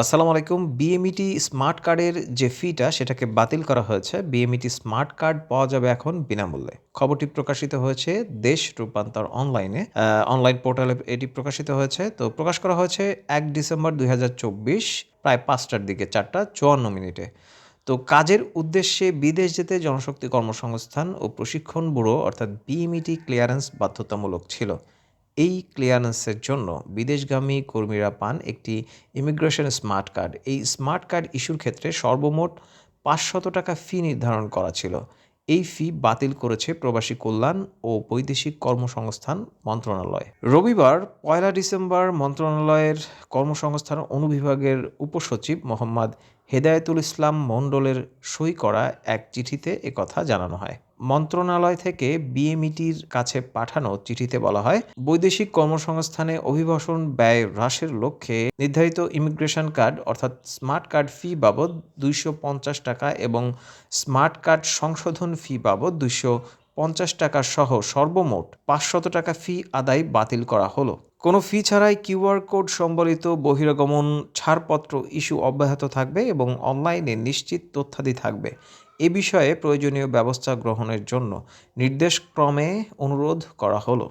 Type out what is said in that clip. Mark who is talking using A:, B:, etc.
A: আসসালামু আলাইকুম। BMET smart কার্ডের যে ফিটা সেটাকে বাতিল করা হয়েছে। বিএমইটি স্মার্ট কার্ড পাওয়া যাবে এখন বিনামূল্যে। খবরটি প্রকাশিত হয়েছে দেশ রূপান্তর অনলাইনে অনলাইন পোর্টালে এটি প্রকাশিত হয়েছে। তো প্রকাশ করা হয়েছে এক ডিসেম্বর দু হাজার চব্বিশ, প্রায় পাঁচটার দিকে, চারটা চুয়ান্ন মিনিটে। তো কাজের উদ্দেশ্যে বিদেশ যেতে জনশক্তি কর্মসংস্থান ও প্রশিক্ষণ ব্যুরো, অর্থাৎ বিএমইটি ক্লিয়ারেন্স বাধ্যতামূলক ছিল। এই ক্লিয়ারেন্সের জন্য বিদেশগামী কর্মীরা পান একটি ইমিগ্রেশন স্মার্ট কার্ড এই স্মার্ট কার্ড ইস্যুর ক্ষেত্রে সর্বমোট পাঁচশত টাকা ফি নির্ধারণ করা ছিল। এই ফি বাতিল করেছে প্রবাসী কল্যাণ ও বৈদেশিক কর্মসংস্থান মন্ত্রণালয়। রবিবার পয়লা ডিসেম্বর মন্ত্রণালয়ের কর্মসংস্থান অনুবিভাগের উপসচিব মোহাম্মদ হেদায়েতুল ইসলাম মণ্ডলের সই করা এক চিঠিতে একথা জানানো হয়। মন্ত্রণালয় থেকে বিএমইটির কাছে পাঠানো চিঠিতে বলা হয়, বৈদেশিক কর্মসংস্থানে অভিবাসন ব্যয় হ্রাসের লক্ষ্যে নির্ধারিত ইমিগ্রেশন কার্ড অর্থাৎ স্মার্ট কার্ড ফি বাবদ দুইশো পঞ্চাশ টাকা এবং স্মার্ট কার্ড সংশোধন ফি বাবদ দুইশো পঞ্চাশ টাকা সহ সর্বমোট পাঁচশত টাকা ফি আদায় বাতিল করা হলো। কোনো ফি ছাড়াই কিউআর কোড সম্বলিত বহিরাগমন ছাড়পত্র ইস্যু অব্যাহত থাকবে এবং অনলাইনে নিশ্চিত তথ্যাদি থাকবে। এ বিষয়ে প্রয়োজনীয় ব্যবস্থা গ্রহণের জন্য নির্দেশক্রমে অনুরোধ করা হলো।